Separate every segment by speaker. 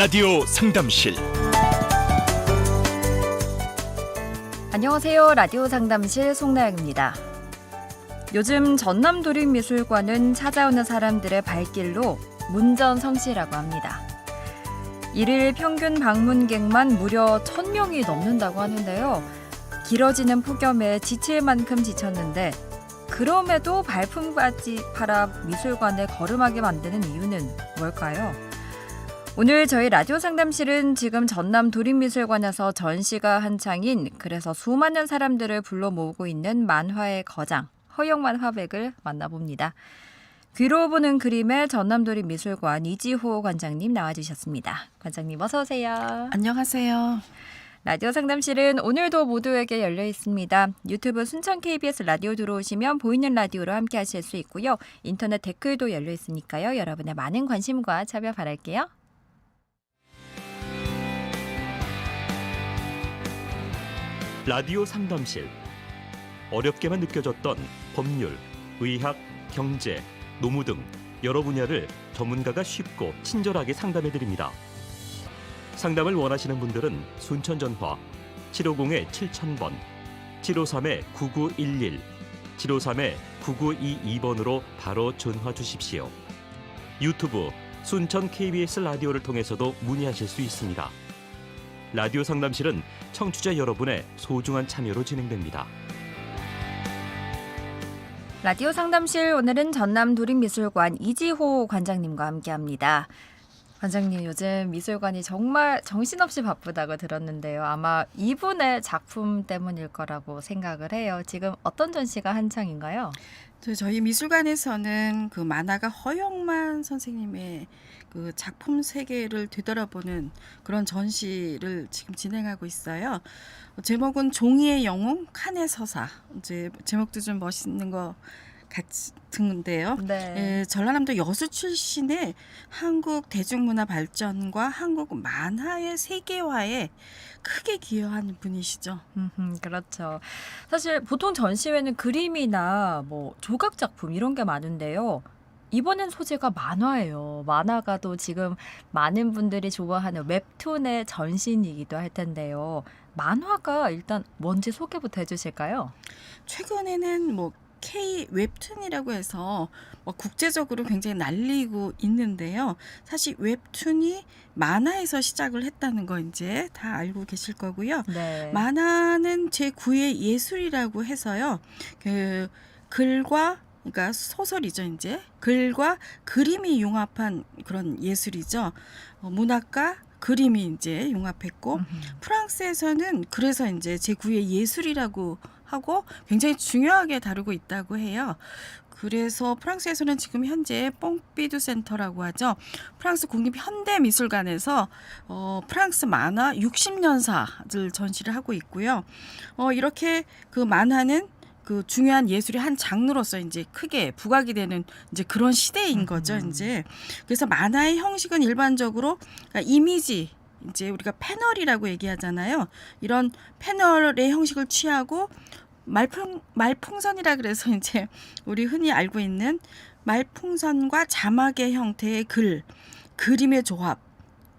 Speaker 1: 라디오 상담실
Speaker 2: 안녕하세요. 라디오 상담실 송나영입니다. 요즘 전남 도립미술관은 찾아오는 사람들의 발길로 문전성시라고 합니다. 일일 평균 방문객만 무려 1000명이 넘는다고 하는데요. 길어지는 폭염에 지칠 만큼 지쳤는데 그럼에도 발품까지 팔아 미술관에 걸음하게 만드는 이유는 뭘까요? 오늘 저희 라디오 상담실은 지금 전남 도립미술관에서 전시가 한창인 그래서 수많은 사람들을 불러 모으고 있는 만화의 거장 허영만 화백을 만나봅니다. 귀로 보는 그림의 전남 도립미술관 이지호 관장님 나와주셨습니다. 관장님 어서 오세요.
Speaker 3: 안녕하세요.
Speaker 2: 라디오 상담실은 오늘도 모두에게 열려 있습니다. 유튜브 순천 KBS 라디오 들어오시면 보이는 라디오로 함께 하실 수 있고요. 인터넷 댓글도 열려 있으니까요. 여러분의 많은 관심과 참여 바랄게요.
Speaker 1: 라디오 상담실 어렵게만 느껴졌던 법률, 의학, 경제, 노무 등 여러 분야를 전문가가 쉽고 친절하게 상담해 드립니다. 상담을 원하시는 분들은 순천 전화 750-7000번, 753-9911, 753-9922번으로 바로 전화 주십시오. 유튜브 순천 KBS 라디오를 통해서도 문의하실 수 있습니다. 라디오 상담실은 청취자 여러분의 소중한 참여로 진행됩니다.
Speaker 2: 라디오 상담실 오늘은 전남 도립미술관 이지호 관장님과 함께합니다. 관장님 요즘 미술관이 정말 정신없이 바쁘다고 들었는데요. 아마 이분의 작품 때문일 거라고 생각을 해요. 지금 어떤 전시가 한창인가요?
Speaker 3: 저- 저희 미술관에서는 그 만화가 허영만 선생님의 그 작품 세계를 되돌아보는 그런 전시를 지금 진행하고 있어요. 제목은 종이의 영웅 칸의 서사. 이제 제목도 좀 멋있는 것 같은데요.
Speaker 2: 네.
Speaker 3: 예, 전라남도 여수 출신의 한국 대중문화 발전과 한국 만화의 세계화에 크게 기여한 분이시죠.
Speaker 2: 음, 그렇죠. 사실 보통 전시회는 그림이나 뭐 조각 작품 이런 게 많은데요. 이번엔 소재가 만화예요. 만화가 또 지금 많은 분들이 좋아하는 웹툰의 전신이기도 할 텐데요. 만화가 일단 뭔지 소개부터 해주실까요?
Speaker 3: 최근에는 뭐 K 웹툰이라고 해서 뭐 국제적으로 굉장히 날리고 있는데요. 사실 웹툰이 만화에서 시작을 했다는 거 이제 다 알고 계실 거고요.
Speaker 2: 네.
Speaker 3: 만화는 제 9의 예술이라고 해서요. 그 글과 그러니까 소설이죠, 이제. 글과 그림이 융합한 그런 예술이죠. 어, 문학과 그림이 이제 융합했고
Speaker 2: 음흠.
Speaker 3: 프랑스에서는 그래서 이제 제9의 예술이라고 하고 굉장히 중요하게 다루고 있다고 해요. 그래서 프랑스에서는 지금 현재 뽕피두 센터라고 하죠. 프랑스 국립 현대 미술관에서 어, 프랑스 만화 60년사를 전시를 하고 있고요. 어, 이렇게 그 만화는 그 중요한 예술의 한 장르로서 이제 크게 부각이 되는 이제 그런 시대인 거죠,
Speaker 2: 음.
Speaker 3: 이제. 그래서 만화의 형식은 일반적으로 그러니까 이미지 이제 우리가 패널이라고 얘기하잖아요. 이런 패널의 형식을 취하고 말풍 말풍선이라 그래서 이제 우리 흔히 알고 있는 말풍선과 자막의 형태의 글, 그림의 조합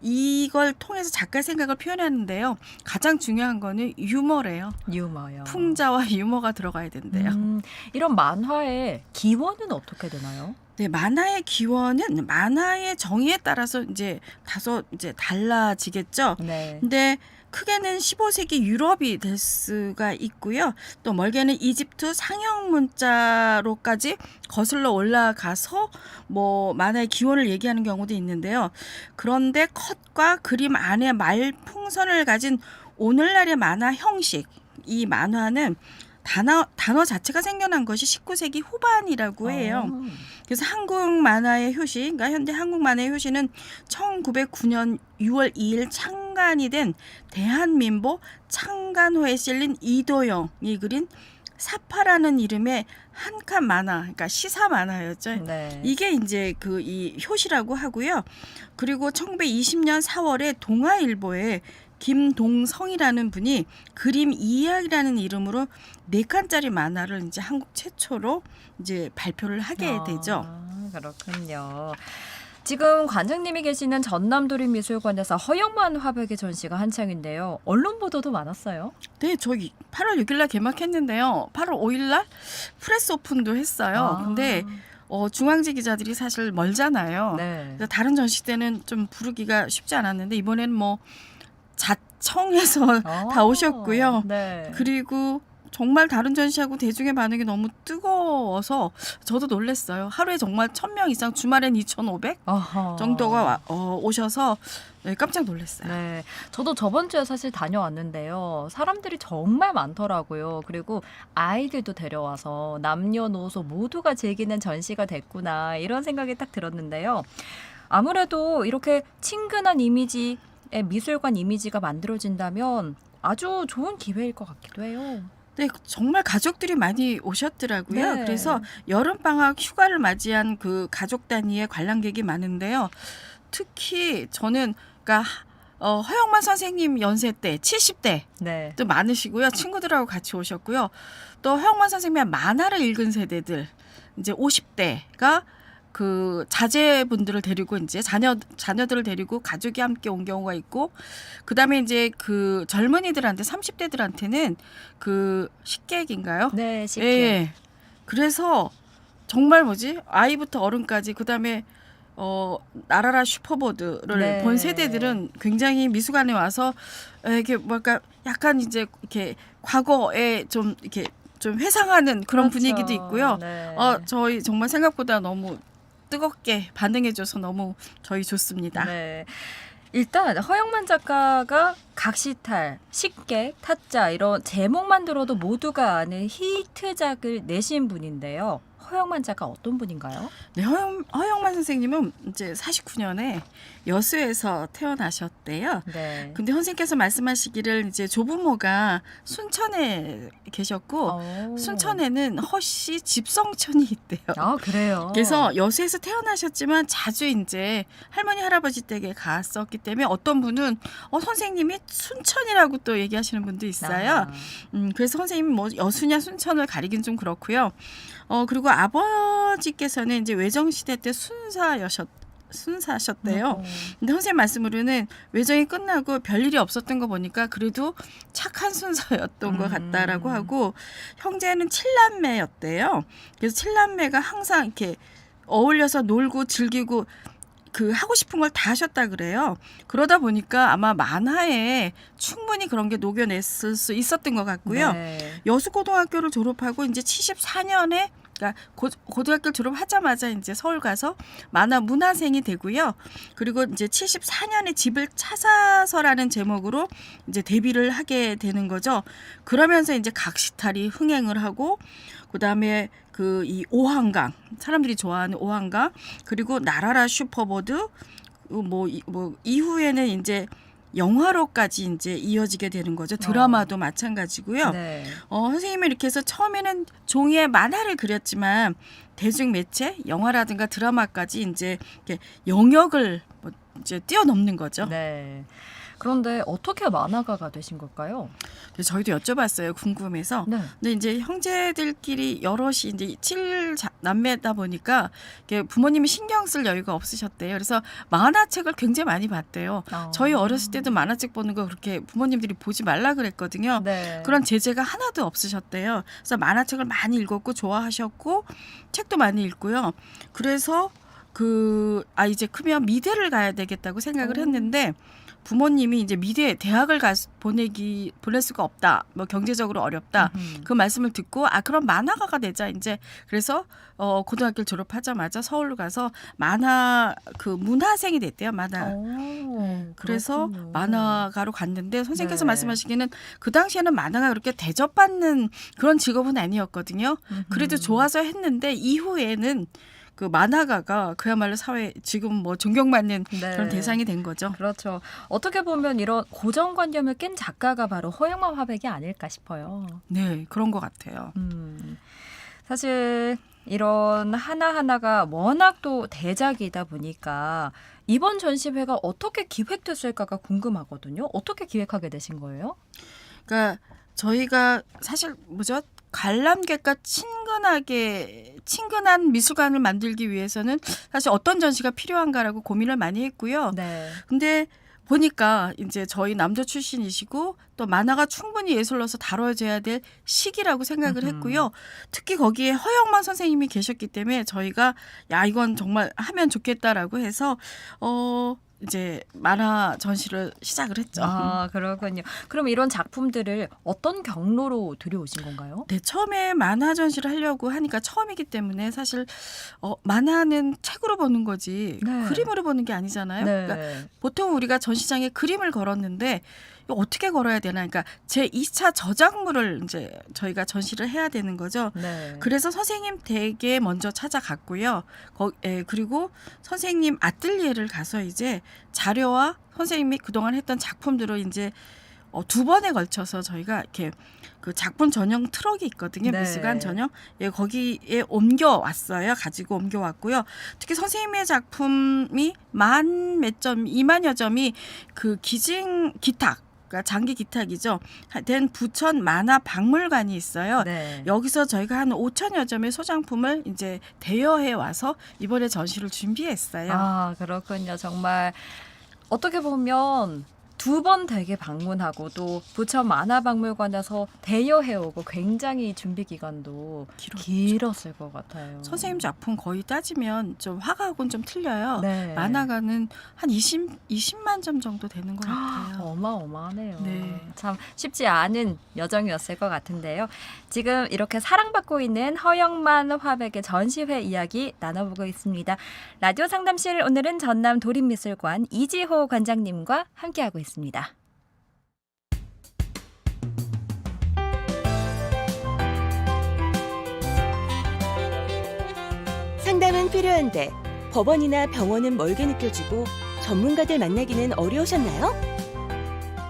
Speaker 3: 이걸 통해서 작가의 생각을 표현하는데요. 가장 중요한 거는 유머래요.
Speaker 2: 유머요.
Speaker 3: 풍자와 유머가 들어가야 된대요.
Speaker 2: 음, 이런 만화의 기원은 어떻게 되나요?
Speaker 3: 네, 만화의 기원은 만화의 정의에 따라서 이제 다소 이제 달라지겠죠.
Speaker 2: 네.
Speaker 3: 근데 크게는 15세기 유럽이 될 수가 있고요. 또 멀게는 이집트 상형 문자로까지 거슬러 올라가서 뭐 만화의 기원을 얘기하는 경우도 있는데요. 그런데 컷과 그림 안에 말풍선을 가진 오늘날의 만화 형식 이 만화는 단어 단어 자체가 생겨난 것이 19세기 후반이라고 해요.
Speaker 2: 어.
Speaker 3: 그래서 한국 만화의 효시, 그러니까 현대 한국 만화의 효시는 1909년 6월 2일 창간이 된 대한민보 창간호에 실린 이도영이 그린 사파라는 이름의 한 칸 만화, 그러니까 시사 만화였죠.
Speaker 2: 네.
Speaker 3: 이게 이제 그 이 효시라고 하고요. 그리고 1920년 4월에 동아일보에 김동성이라는 분이 그림 이야기라는 이름으로 네 칸짜리 만화를 이제 한국 최초로 이제 발표를 하게 되죠.
Speaker 2: 아, 그렇군요. 지금 관장님이 계시는 전남도립미술관에서 허영만 화백의 전시가 한창인데요. 언론 보도도 많았어요.
Speaker 3: 네, 저기 8월 6일 날 개막했는데요. 8월 5일 날 프레스 오픈도 했어요.
Speaker 2: 아.
Speaker 3: 근데 어, 중앙지 기자들이 사실 멀잖아요.
Speaker 2: 네.
Speaker 3: 다른 전시 때는 좀 부르기가 쉽지 않았는데 이번에는 뭐 자청해서 다 오셨고요.
Speaker 2: 네.
Speaker 3: 그리고 정말 다른 전시하고 대중의 반응이 너무 뜨거워서 저도 놀랐어요. 하루에 정말 1000명 이상 주말엔 2,500
Speaker 2: 어허.
Speaker 3: 정도가 와- 어, 오셔서 네, 깜짝 놀랐어요.
Speaker 2: 네. 저도 저번 주에 사실 다녀왔는데요. 사람들이 정말 많더라고요. 그리고 아이들도 데려와서 남녀노소 모두가 즐기는 전시가 됐구나. 이런 생각이 딱 들었는데요. 아무래도 이렇게 친근한 이미지의 미술관 이미지가 만들어진다면 아주 좋은 기회일 것 같기도 해요.
Speaker 3: 네, 정말 가족들이 많이 오셨더라고요.
Speaker 2: 네.
Speaker 3: 그래서 여름 방학 휴가를 맞이한 그 가족 단위의 관람객이 많은데요. 특히 저는 그러니까 어, 허영만 선생님 연세 때 70대
Speaker 2: 네.
Speaker 3: 또 많으시고요. 친구들하고 같이 오셨고요. 또 허영만 선생님의 만화를 읽은 세대들 이제 50대가 그 자제분들을 데리고 이제 자녀 자녀들을 데리고 가족이 함께 온 경우가 있고 그다음에 이제 그 젊은이들한테 30대들한테는 그 식객인가요?
Speaker 2: 네, 쉽게.
Speaker 3: 예. 그래서 정말 뭐지? 아이부터 어른까지 그다음에 어 나라라 슈퍼보드를
Speaker 2: 네.
Speaker 3: 본 세대들은 굉장히 미술관에 와서 에, 이게 뭐랄까 약간 이제 이렇게 과거에 좀 이렇게 좀 회상하는 그런
Speaker 2: 그렇죠.
Speaker 3: 분위기도 있고요.
Speaker 2: 네.
Speaker 3: 어 저희 정말 생각보다 너무 뜨겁게 반응해줘서 너무 저희 좋습니다.
Speaker 2: 네. 일단 허영만 작가가 각시탈, 식객, 타짜 이런 제목만 들어도 모두가 아는 히트작을 내신 분인데요. 허영만 작가 어떤 분인가요?
Speaker 3: 네, 허영, 허영만 선생님은 이제 49년에 여수에서 태어나셨 대요.
Speaker 2: 네.
Speaker 3: 근데 선생님께서 말씀하시기를 이제 조부모가 순천에 계셨고
Speaker 2: 어.
Speaker 3: 순천에는 허씨 집성촌이 있대요.
Speaker 2: 아 그래요.
Speaker 3: 그래서 여수에서 태어나셨지만 자주 이제 할머니 할아버지 댁에 갔었기 때문에 어떤 분은 어 선생님이 순천이라고 또 얘기하시는 분도 있어요.
Speaker 2: 아,
Speaker 3: 음 그래서 선생님이 뭐 여수냐 순천을 가리긴 좀 그렇고요. 어 그리고 아버지께서는 이제 외정 시대 때 순사여셨 순사셨대요.
Speaker 2: 어.
Speaker 3: 근데 선생님 말씀으로는 외정이 끝나고 별일이 없었던 거 보니까 그래도 착한 순서였던 것
Speaker 2: 음.
Speaker 3: 같다라고 하고 형제는 칠남매였대요. 그래서 칠남매가 항상 이렇게 어울려서 놀고 즐기고 그 하고 싶은 걸 다 하셨다 그래요. 그러다 보니까 아마 만화에 충분히 그런 게 녹여냈을 수 있었던 것 같고요.
Speaker 2: 네.
Speaker 3: 여수고등학교를 졸업하고 이제 74년에 그러니까 고, 고등학교 졸업하자마자 이제 서울 가서 만화 문화생이 되고요. 그리고 이제 74년에 집을 찾아서라는 제목으로 이제 데뷔를 하게 되는 거죠. 그러면서 이제 각시탈이 흥행을 하고 그다음에 그 이 오한강 사람들이 좋아하는 오한강 그리고 나라라 슈퍼보드 뭐, 이- 뭐 이후에는 이제 영화로까지 이제 이어지게 되는 거죠. 드라마도 마찬가지고요.
Speaker 2: 네.
Speaker 3: 어, 선생님이 이렇게 해서 처음에는 종이에 만화를 그렸지만 대중 매체, 영화라든가 드라마까지 이제 이렇게 영역을 뭐 이제 뛰어넘는 거죠.
Speaker 2: 네. 그런데 어떻게 만화가가 되신 걸까요?
Speaker 3: 그래서 저희도 여쭤봤어요. 궁금해서.
Speaker 2: 네.
Speaker 3: 근데 이제 형제들끼리 여럿이 이제 칠 자- 남매다 보니까 부모님이 신경 쓸 여유가 없으셨대요. 그래서 만화책을 굉장히 많이 봤대요.
Speaker 2: 어.
Speaker 3: 저희 어렸을 때도 만화책 보는 거 그렇게 부모님들이 보지 말라 그랬거든요.
Speaker 2: 네.
Speaker 3: 그런 제재가 하나도 없으셨대요. 그래서 만화책을 많이 읽었고 좋아하셨고 책도 많이 읽고요. 그래서 그 아 이제 크면 미대를 가야 되겠다고 생각을
Speaker 2: 오.
Speaker 3: 했는데 부모님이 이제 미대 대학을 가 보내기 보낼 수가 없다. 뭐 경제적으로 어렵다.
Speaker 2: 음.
Speaker 3: 그 말씀을 듣고 아 그럼 만화가가 되자 이제 그래서 어 고등학교를 졸업하자마자 서울로 가서 만화 그 문화생이 됐대요. 만화
Speaker 2: 오,
Speaker 3: 네, 그래서
Speaker 2: 그렇군요.
Speaker 3: 만화가로 갔는데 선생님께서
Speaker 2: 네.
Speaker 3: 말씀하시기는 그 당시에는 만화가 그렇게 대접받는 그런 직업은 아니었거든요. 그래도
Speaker 2: 음흠.
Speaker 3: 좋아서 했는데 이후에는 그 만화가가 그야말로 사회 지금 뭐 존경받는
Speaker 2: 네.
Speaker 3: 그런 대상이 된 거죠.
Speaker 2: 그렇죠. 어떻게 보면 이런 고정관념을 깬 작가가 바로 허영만 화백이 아닐까 싶어요.
Speaker 3: 네, 그런 것 같아요.
Speaker 2: 음, 사실 이런 하나하나가 워낙 또 대작이다 보니까 이번 전시회가 어떻게 기획됐을까가 궁금하거든요. 어떻게 기획하게 되신 거예요?
Speaker 3: 그러니까 저희가 사실 뭐죠? 관람객과 친근하게 친근한 미술관을 만들기 위해서는 사실 어떤 전시가 필요한가라고 고민을 많이 했고요.
Speaker 2: 네.
Speaker 3: 근데 보니까 이제 저희 남도 출신이시고 또 만화가 충분히 예술로서 다뤄져야 될 시기라고 생각을. 했고요. 특히 거기에 허영만 선생님이 계셨기 때문에 저희가 야 이건 정말 하면 좋겠다라고 해서 어 이제 만화 전시를 시작을 했죠.
Speaker 2: 아, 그렇군요. 그럼 이런 작품들을 어떤 경로로 들여오신 건가요?
Speaker 3: 네, 처음에 만화 전시를 하려고 하니까 처음이기 때문에 사실 어, 만화는 책으로 보는 거지
Speaker 2: 네.
Speaker 3: 그림으로 보는 게 아니잖아요. 그러니까
Speaker 2: 네.
Speaker 3: 보통 우리가 전시장에 그림을 걸었는데 이거 어떻게 걸어야 되나? 그러니까 제 2차 저작물을 이제 저희가 전시를 해야 되는 거죠.
Speaker 2: 네.
Speaker 3: 그래서 선생님 댁에 먼저 찾아갔고요. 거, 에, 그리고 선생님 아뜰리에를 가서 이제 자료와 선생님이 그동안 했던 작품들을 이제 어, 두 번에 걸쳐서 저희가 이렇게 그 작품 전용 트럭이 있거든요.
Speaker 2: 네.
Speaker 3: 미술관 전용. 예, 거기에 옮겨 왔어요. 가지고 옮겨 왔고요. 특히 선생님의 작품이 만 몇 점, 이만여 점이 그 기증 기탁, 그러니까 장기 기탁이죠. 된 부천 만화 박물관이 있어요.
Speaker 2: 네.
Speaker 3: 여기서 저희가 한 5천여 점의 소장품을 이제 대여해 와서 이번에 전시를 준비했어요.
Speaker 2: 아, 그렇군요. 정말 어떻게 보면 두번 댁에 방문하고 또 부천 만화박물관에서 대여해오고 굉장히 준비 기간도
Speaker 3: 길었죠.
Speaker 2: 길었을 것 같아요.
Speaker 3: 선생님 작품 거의 따지면 좀 화가하고는 좀 틀려요.
Speaker 2: 네.
Speaker 3: 만화가는 한 20, 20만 점 정도 되는 것 같아요.
Speaker 2: 어마어마하네요.
Speaker 3: 네.
Speaker 2: 참 쉽지 않은 여정이었을 것 같은데요. 지금 이렇게 사랑받고 있는 허영만 화백의 전시회 이야기 나눠보고 있습니다. 라디오 상담실 오늘은 전남 도립미술관 이지호 관장님과 함께하고 있습니다.
Speaker 4: 상담은 필요한데 법원이나 병원은 멀게 느껴지고 전문가들 만나기는 어려우셨나요?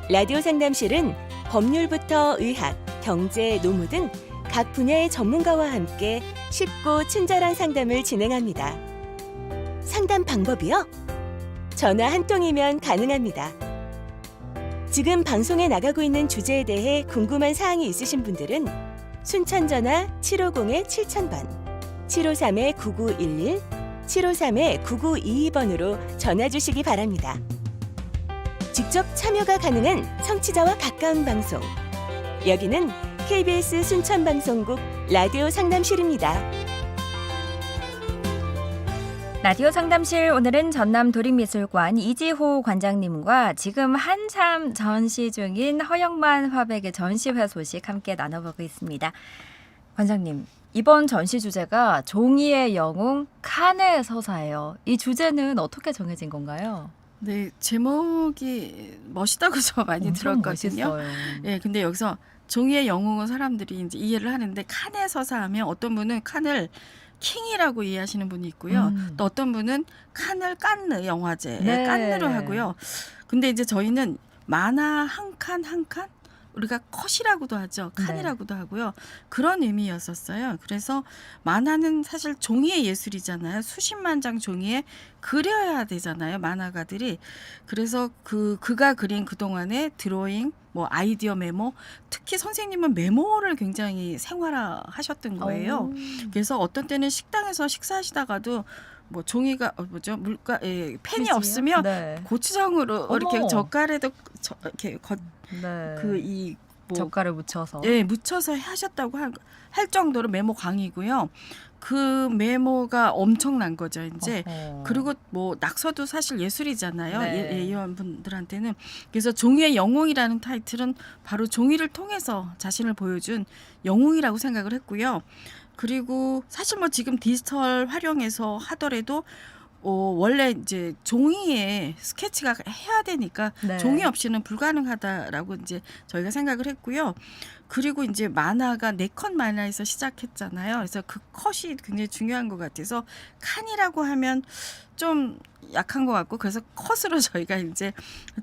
Speaker 4: 라디오 상담실은 법률부터 의학, 경제, 노무 등 각 분야의 전문가와 함께 쉽고 친절한 상담을 진행합니다. 상담 방법이요? 전화 한 통이면 가능합니다. 지금 방송에 나가고 있는 주제에 대해 궁금한 사항이 있으신 분들은 순천 전화 750-7000번 753-9911, 753-9922번으로 전화 주시기 바랍니다. 직접 참여가 가능한 청취자와 가까운 방송. 여기는 KBS 순천방송국 라디오 상담실입니다.
Speaker 2: 라디오 상담실 오늘은 전남 도립미술관 이지호 관장님과 지금 한참 전시 중인 허영만 화백의 전시회 소식 함께 나눠보고 있습니다. 관장님, 이번 전시 주제가 종이의 영웅 칸의 서사예요. 이 주제는 어떻게 정해진 건가요?
Speaker 3: 네, 제목이 멋있다고 저 많이
Speaker 2: 들었거든요.
Speaker 3: 예, 근데 여기서 종이의 영웅은 사람들이 이제 이해를 하는데 칸의 서사하면 어떤 분은 칸을 킹이라고 이해하시는 분이 있고요.
Speaker 2: 음.
Speaker 3: 또 어떤 분은 칸을 깐느 영화제
Speaker 2: 네.
Speaker 3: 깐느로 하고요. 근데 이제 저희는 만화 한 칸 한 칸 우리가 컷이라고도 하죠.
Speaker 2: 네.
Speaker 3: 칸이라고도 하고요. 그런 의미였었어요. 그래서 만화는 사실 종이의 예술이잖아요. 수십만 장 종이에 그려야 되잖아요. 만화가들이. 그래서 그 그가 그린 그동안의 드로잉 뭐 아이디어 메모 특히 선생님은 메모를 굉장히 생활화하셨던 거예요.
Speaker 2: 오.
Speaker 3: 그래서 어떤 때는 식당에서 식사하시다가도 뭐 종이가 어, 뭐죠 물가 에, 펜이
Speaker 2: 휴지요?
Speaker 3: 없으면
Speaker 2: 네.
Speaker 3: 고추장으로
Speaker 2: 어머.
Speaker 3: 이렇게 젓갈에도 저, 이렇게
Speaker 2: 네.
Speaker 3: 그이 뭐,
Speaker 2: 젓갈을 묻혀서.
Speaker 3: 예, 묻혀서 하셨다고 할, 할 정도로 메모 강이고요. 그 메모가 엄청난 거죠, 이제.
Speaker 2: 어허.
Speaker 3: 그리고 뭐 낙서도 사실 예술이잖아요.
Speaker 2: 네.
Speaker 3: 예, 예, 이런 분들한테는 그래서 종이의 영웅이라는 타이틀은 바로 종이를 통해서 자신을 보여준 영웅이라고 생각을 했고요. 그리고 사실 뭐 지금 디지털 활용해서 하더라도 어, 원래 이제 종이에 스케치가 해야 되니까
Speaker 2: 네.
Speaker 3: 종이 없이는 불가능하다라고 이제 저희가 생각을 했고요. 그리고 이제 만화가 네 컷 만화에서 시작했잖아요. 그래서 그 컷이 굉장히 중요한 것 같아서 칸이라고 하면 좀 약한 것 같고 그래서 컷으로 저희가 이제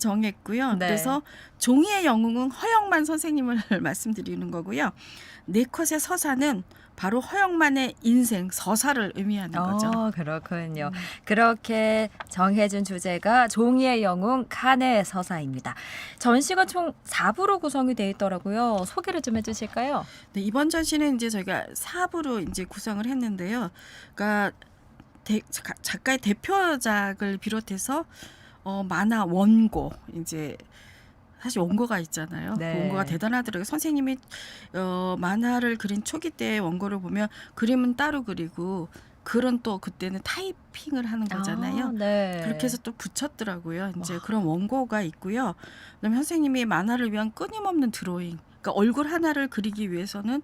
Speaker 3: 정했고요.
Speaker 2: 네.
Speaker 3: 그래서 종이의 영웅은 허영만 선생님을 말씀드리는 거고요. 네 컷의 서사는 바로 허영만의 인생 서사를 의미하는 거죠.
Speaker 2: 어, 그렇군요. 그렇게 정해준 주제가 종이의 영웅 칸의 서사입니다. 전시가 총 4부로 구성이 되어 있더라고요. 소개를 좀 해주실까요?
Speaker 3: 네, 이번 전시는 이제 저희가 사부로 이제 구성을 했는데요. 그러니까 대- 자- 작가의 대표작을 비롯해서 어, 만화 원고 이제 사실 원고가 있잖아요.
Speaker 2: 네.
Speaker 3: 그 원고가 대단하더라고요. 선생님이 어, 만화를 그린 초기 때 원고를 보면 그림은 따로 그리고 글은 또 그때는 타이핑을 하는 거잖아요.
Speaker 2: 아, 네.
Speaker 3: 그렇게 해서 또 붙였더라고요. 이제
Speaker 2: 와.
Speaker 3: 그런 원고가 있고요. 그다음에 선생님이 만화를 위한 끊임없는 드로잉. 그러니까 얼굴 하나를 그리기 위해서는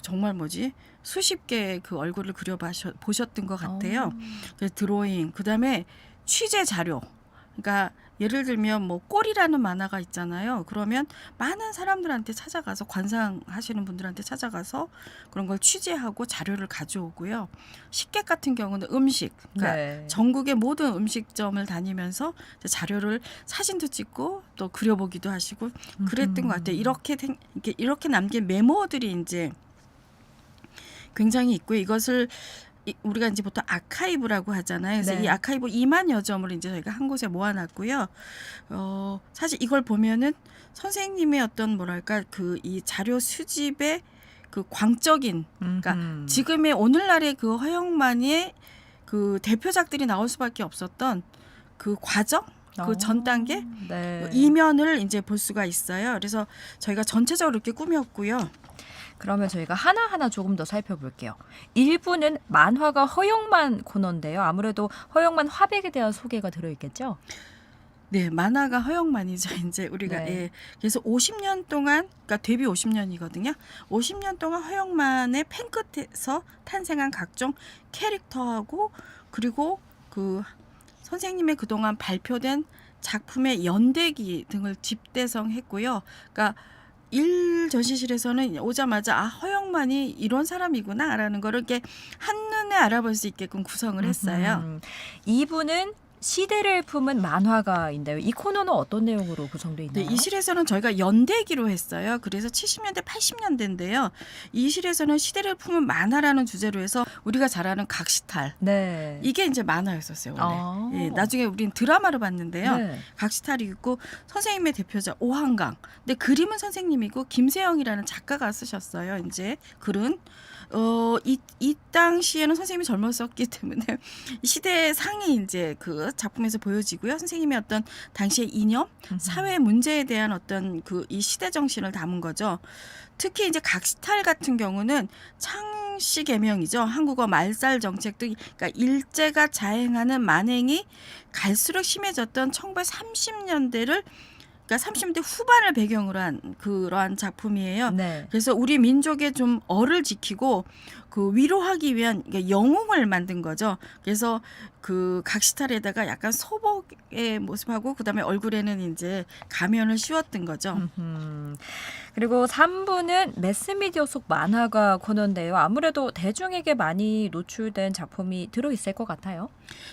Speaker 3: 정말 뭐지 수십 개의 그 얼굴을 그려 보셨던 것 같아요.
Speaker 2: 어.
Speaker 3: 그 드로잉. 그다음에 취재 자료. 그러니까 예를 들면 뭐 꼴이라는 만화가 있잖아요. 그러면 많은 사람들한테 찾아가서 관상하시는 분들한테 찾아가서 그런 걸 취재하고 자료를 가져오고요. 식객 같은 경우는 음식. 그러니까
Speaker 2: 네.
Speaker 3: 전국의 모든 음식점을 다니면서 자료를 사진도 찍고 또 그려보기도 하시고 그랬던
Speaker 2: 음.
Speaker 3: 것 같아요. 이렇게 생- 이렇게 이렇게 남긴 메모들이 이제 굉장히 있고요. 이것을 이- 우리가 이제 보통 아카이브라고 하잖아요. 그래서
Speaker 2: 네.
Speaker 3: 이 아카이브 2만 여 점을 이제 저희가 한 곳에 모아놨고요. 어, 사실 이걸 보면은 선생님의 어떤 뭐랄까 그 이 자료 수집의 그 광적인 그러니까
Speaker 2: 음흠.
Speaker 3: 지금의 오늘날의 그 허영만의 그 대표작들이 나올 수밖에 없었던 그 과정, 그전
Speaker 2: 어,
Speaker 3: 단계
Speaker 2: 네.
Speaker 3: 이면을 이제 볼 수가 있어요. 그래서 저희가 전체적으로 이렇게 꾸몄고요.
Speaker 2: 그러면 저희가 하나하나 조금 더 살펴볼게요. 1부는 만화가 허영만 코너인데요. 아무래도 허영만 화백에 대한 소개가 들어있겠죠?
Speaker 3: 네, 만화가 허영만이죠. 이제 우리가
Speaker 2: 네.
Speaker 3: 예. 그래서 50년 동안 그러니까 데뷔 50년이거든요. 50년 동안 허영만의 펜 끝에서 탄생한 각종 캐릭터하고 그리고 그 선생님의 그동안 발표된 작품의 연대기 등을 집대성했고요. 그러니까 일 전시실에서는 오자마자 아 허영만이 이런 사람이구나라는 거를 이렇게 한눈에 알아볼 수 있게끔 구성을 했어요.
Speaker 2: 음, 2부는 시대를 품은 만화가인데요. 이 코너는 어떤 내용으로 구성되어
Speaker 3: 네,
Speaker 2: 있나요?
Speaker 3: 이 실에서는 저희가 연대기로 했어요. 그래서 70년대, 80년대인데요. 이 실에서는 시대를 품은 만화라는 주제로 해서 우리가 잘 아는 각시탈.
Speaker 2: 네.
Speaker 3: 이게 이제 만화였었어요, 원래.
Speaker 2: 아.
Speaker 3: 예, 나중에 우린 드라마로 봤는데요.
Speaker 2: 네.
Speaker 3: 각시탈이 있고 선생님의 대표자 오한강. 근데 그림은 선생님이고 김세영이라는 작가가 쓰셨어요. 이제 글은 어, 이, 이 당시에는 선생님이 젊었었기 때문에 이 시대의 상이 이제 그 작품에서 보여지고요. 선생님의 어떤 당시의 이념, 사회 문제에 대한 어떤 그 이 시대 정신을 담은 거죠. 특히 이제 각시탈 같은 경우는 창씨 개명이죠. 한국어 말살 정책 등 그러니까 일제가 자행하는 만행이 갈수록 심해졌던 1930년대를 그러니까 30대 후반을 배경으로 한 그러한 작품이에요.
Speaker 2: 네.
Speaker 3: 그래서 우리 민족의 좀 어를 지키고 그 위로하기 위한 영웅을 만든 거죠. 그래서 그 각시탈에다가 약간 소복의 모습하고 그다음에 얼굴에는 이제 가면을 씌웠던 거죠.
Speaker 2: 음흠. 그리고 3부는 매스미디어 속 만화가 코너인데요. 아무래도 대중에게 많이 노출된 작품이 들어 있을 것 같아요.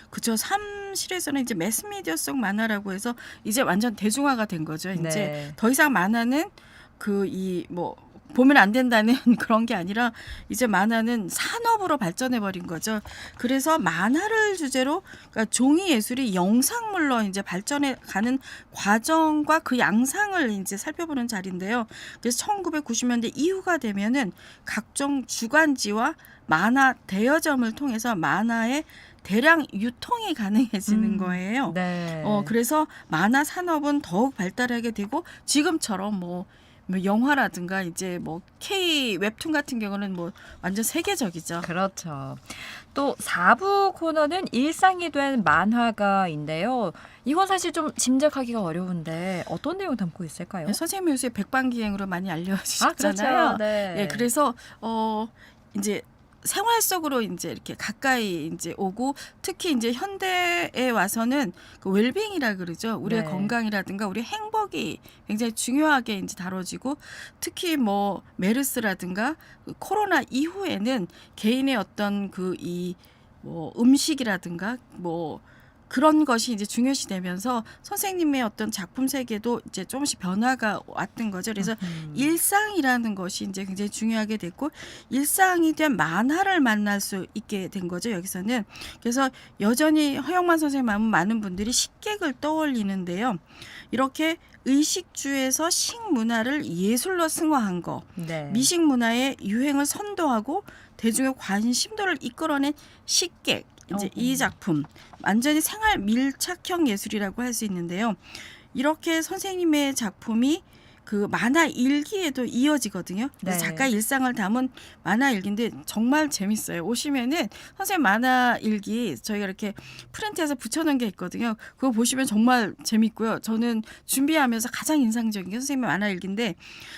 Speaker 3: 그죠. 삼실에서는 이제 매스미디어 속 만화라고 해서 이제 완전 대중화가 된 거죠. 이제
Speaker 2: 네.
Speaker 3: 더 이상 만화는 그 이 뭐 보면 안 된다는 그런 게 아니라 이제 만화는 산업으로 발전해 버린 거죠. 그래서 만화를 주제로 그러니까 종이 예술이 영상물로 이제 발전해 가는 과정과 그 양상을 이제 살펴보는 자리인데요. 그래서 1990년대 이후가 되면은 각종 주간지와 만화 대여점을 통해서 만화의 대량 유통이 가능해지는
Speaker 2: 음,
Speaker 3: 거예요.
Speaker 2: 네.
Speaker 3: 어 그래서 만화 산업은 더욱 발달하게 되고 지금처럼 뭐, 뭐 영화라든가 이제 뭐 K 웹툰 같은 경우는 뭐 완전 세계적이죠.
Speaker 2: 그렇죠. 또 4부 코너는 일상이 된 만화가인데요. 이건 사실 좀 짐작하기가 어려운데 어떤 내용 담고 있을까요?
Speaker 3: 네, 선생님 요새 백반기행으로 많이
Speaker 2: 아,
Speaker 3: 알려지셨잖아요.
Speaker 2: 그렇죠. 네.
Speaker 3: 예, 그래서 어 이제 생활 속으로 이제 이렇게 가까이 이제 오고 특히 이제 현대에 와서는 그 웰빙이라 그러죠. 우리의
Speaker 2: 네.
Speaker 3: 건강이라든가 우리 행복이 굉장히 중요하게 이제 다뤄지고 특히 뭐 메르스라든가 그 코로나 이후에는 개인의 어떤 그 이 뭐 음식이라든가 뭐 그런 것이 이제 중요시 되면서 선생님의 어떤 작품 세계도 이제 조금씩 변화가 왔던 거죠. 그래서
Speaker 2: 음.
Speaker 3: 일상이라는 것이 이제 굉장히 중요하게 됐고 일상이 된 만화를 만날 수 있게 된 거죠 여기서는 그래서 여전히 허영만 선생님 마음 많은 분들이 식객을 떠올리는데요 이렇게 의식주에서 식문화를 예술로 승화한 거
Speaker 2: 네.
Speaker 3: 미식 문화의 유행을 선도하고 대중의 관심도를 이끌어낸 식객 이제
Speaker 2: 어허.
Speaker 3: 이 작품 완전히 생활 밀착형 예술이라고 할 수 있는데요. 이렇게 선생님의 작품이 그 만화 일기에도 이어지거든요.
Speaker 2: 네.
Speaker 3: 작가 일상을 담은 만화 일기인데 정말 재밌어요. 오시면은 선생님 만화 일기 저희가 이렇게 프린트해서 붙여놓은 게 있거든요. 그거 보시면 정말 재밌고요. 저는 준비하면서 가장 인상적인 게 선생님의 만화 일기인데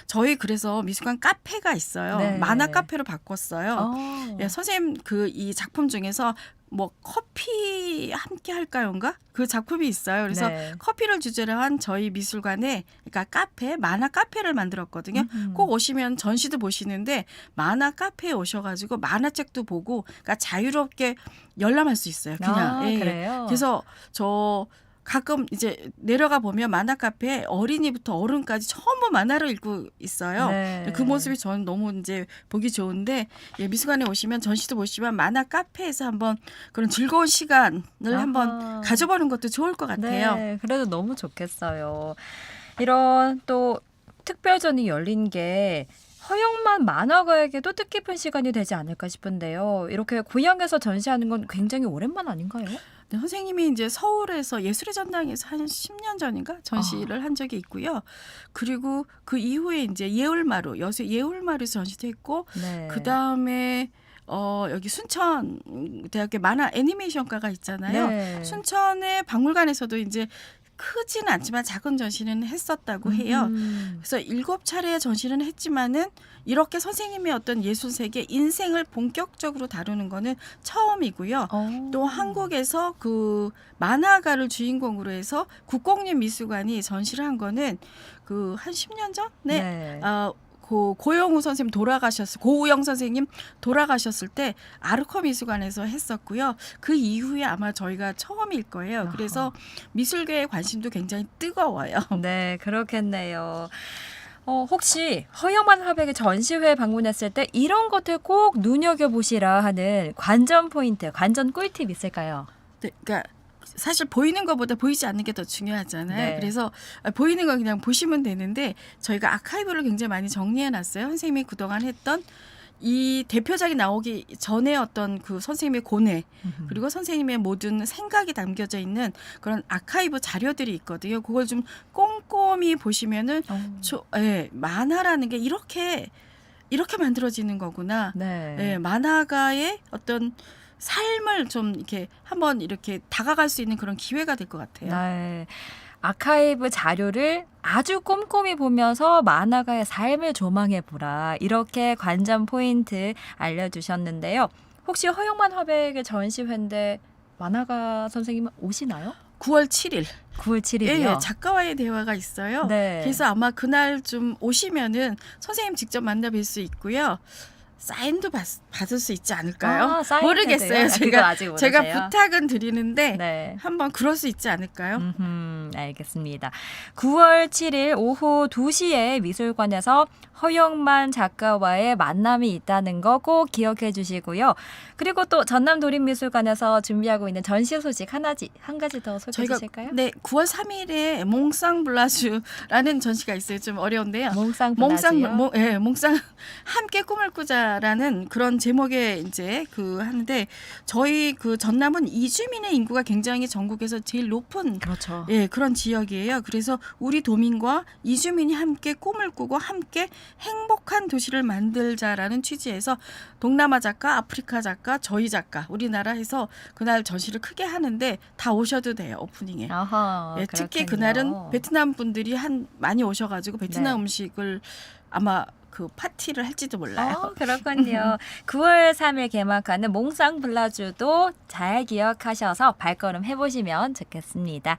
Speaker 3: 저희 그래서 미술관 카페가 있어요.
Speaker 2: 네.
Speaker 3: 만화 카페로 바꿨어요.
Speaker 2: 어.
Speaker 3: 예, 선생님 그 이 작품 중에서 뭐 커피 함께 할까요인가 그 작품이 있어요. 그래서
Speaker 2: 네.
Speaker 3: 커피를 주제로 한 저희 미술관에 그러니까 카페 만화 카페를 만들었거든요.
Speaker 2: 음흠.
Speaker 3: 꼭 오시면 전시도 보시는데 만화 카페에 오셔가지고 만화책도 보고 그러니까 자유롭게 열람할 수 있어요. 그냥
Speaker 2: 아,
Speaker 3: 예, 예.
Speaker 2: 그래요.
Speaker 3: 그래서 저 가끔 이제 내려가 보면 만화 카페에 어린이부터 어른까지 전부 만화를 읽고 있어요.
Speaker 2: 네.
Speaker 3: 그 모습이 저는 너무 이제 보기 좋은데 예, 미술관에 오시면 전시도 보시면 만화 카페에서 한번 그런 즐거운 시간을 한번
Speaker 2: 아하.
Speaker 3: 가져보는 것도 좋을 것 같아요.
Speaker 2: 네, 그래도 너무 좋겠어요. 이런 또 특별전이 열린 게 허영만 만화가에게도 뜻깊은 시간이 되지 않을까 싶은데요. 이렇게 고향에서 전시하는 건 굉장히 오랜만 아닌가요?
Speaker 3: 네, 선생님이 이제 서울에서 예술의 전당에서 한 10년 전인가 전시를 한 적이 있고요. 그리고 그 이후에 이제 예울마루 여수 예울마루에서 전시도 했고
Speaker 2: 네.
Speaker 3: 그 다음에 어 여기 순천 대학교 만화 애니메이션과가 있잖아요.
Speaker 2: 네.
Speaker 3: 순천의 박물관에서도 이제 크지는 않지만 작은 전시는 했었다고 해요.
Speaker 2: 음.
Speaker 3: 그래서 일곱 차례 전시는 했지만은 이렇게 선생님의 어떤 예술 세계 인생을 본격적으로 다루는 거는 처음이고요.
Speaker 2: 어.
Speaker 3: 또 한국에서 그 만화가를 주인공으로 해서 국공립 미술관이 전시를 한 거는 그 한 10년 전? 네.
Speaker 2: 네.
Speaker 3: 어, 고, 고영우 선생님 돌아가셨을 고우영 선생님 돌아가셨을 때 아르코 미술관에서 했었고요. 그 이후에 아마 저희가 처음일 거예요. 그래서 미술계의 관심도 굉장히 뜨거워요.
Speaker 2: 네, 그렇겠네요. 어, 혹시 허영만 화백의 전시회 방문했을 때 이런 것들 꼭 눈여겨보시라 하는 관전 포인트, 관전 꿀팁 있을까요?
Speaker 3: 네, 그러니까 사실 보이는 것보다 보이지 않는 게 더 중요하잖아요.
Speaker 2: 네.
Speaker 3: 그래서 보이는 거 그냥 보시면 되는데 저희가 아카이브를 굉장히 많이 정리해 놨어요. 선생님이 그동안 했던 이 대표작이 나오기 전에 어떤 그 선생님의 고뇌 그리고 선생님의 모든 생각이 담겨져 있는 그런 아카이브 자료들이 있거든요. 그걸 좀 꼼꼼히 보시면은
Speaker 2: 어.
Speaker 3: 저, 예, 만화라는 게 이렇게 이렇게 만들어지는 거구나.
Speaker 2: 네.
Speaker 3: 예, 만화가의 어떤 삶을 좀 이렇게 한번 이렇게 다가갈 수 있는 그런 기회가 될 것 같아요.
Speaker 2: 네. 아카이브 자료를 아주 꼼꼼히 보면서 만화가의 삶을 조망해 보라. 이렇게 관전 포인트 알려주셨는데요. 혹시 허영만 화백의 전시회인데 만화가 선생님 오시나요?
Speaker 3: 9월 7일
Speaker 2: 9월 7일이요.
Speaker 3: 예, 예, 작가와의 대화가 있어요.
Speaker 2: 네.
Speaker 3: 그래서 아마 그날 좀 오시면은 선생님 직접 만나 뵐 수 있고요. 사인도 받, 받을 수 있지 않을까요?
Speaker 2: 아, 사인
Speaker 3: 모르겠어요. 제가
Speaker 2: 아직 모르세요?
Speaker 3: 제가 부탁은 드리는데
Speaker 2: 네.
Speaker 3: 한번 그럴 수 있지 않을까요?
Speaker 2: 음흠, 알겠습니다. 9월 7일 오후 2시에 미술관에서 허영만 작가와의 만남이 있다는 거 꼭 기억해 주시고요. 그리고 또 전남 도립미술관에서 준비하고 있는 전시 소식 하나지 한 가지 더 소개해
Speaker 3: 저희가
Speaker 2: 주실까요?
Speaker 3: 네 9월 3일에 몽상 블라주라는 전시가 있어요. 좀 어려운데요.
Speaker 2: 몽상
Speaker 3: 몽상
Speaker 2: 블라지요?
Speaker 3: 몽, 예, 몽상 함께 꿈을 꾸자 라는 그런 제목의 이제 그 하는데 저희 그 전남은 이주민의 인구가 굉장히 전국에서 제일 높은
Speaker 2: 그렇죠.
Speaker 3: 예, 그런 지역이에요. 그래서 우리 도민과 이주민이 함께 꿈을 꾸고 함께 행복한 도시를 만들자라는 취지에서 동남아 작가, 아프리카 작가, 저희 작가, 우리나라 해서 그날 전시를 크게 하는데 다 오셔도 돼요, 오프닝에.
Speaker 2: 아하,
Speaker 3: 예, 특히. 그날은 베트남 분들이 한 많이 오셔가지고 베트남
Speaker 2: 네.
Speaker 3: 음식을 아마 그 파티를 할지도 몰라요.
Speaker 2: 어, 그렇군요. 9월 3일 개막하는 몽상 블라주도 잘 기억하셔서 발걸음 해보시면 좋겠습니다.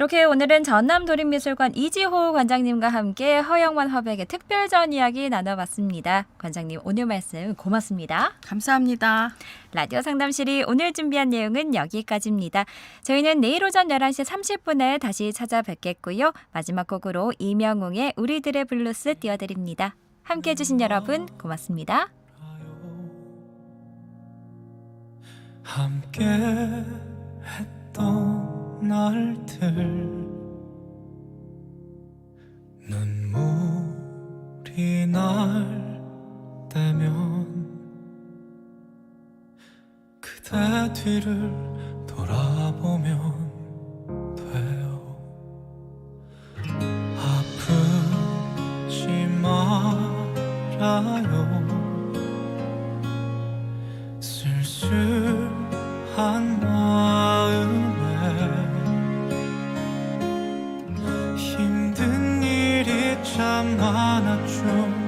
Speaker 2: 이렇게 오늘은 전남 도립미술관 이지호 관장님과 함께 허영만 화백의 특별전 이야기 나눠봤습니다. 관장님 오늘 말씀 고맙습니다.
Speaker 3: 감사합니다.
Speaker 2: 라디오 상담실이 오늘 준비한 내용은 여기까지입니다. 저희는 내일 오전 11시 30분에 다시 찾아뵙겠고요. 마지막 곡으로 이명웅의 우리들의 블루스 띄워드립니다. 함께 해주신 여러분 고맙습니다.
Speaker 5: 함께 했던 날들 눈물이 날 때면 그대 뒤를 돌아보면 돼요. 아프지 말아요 참 많았죠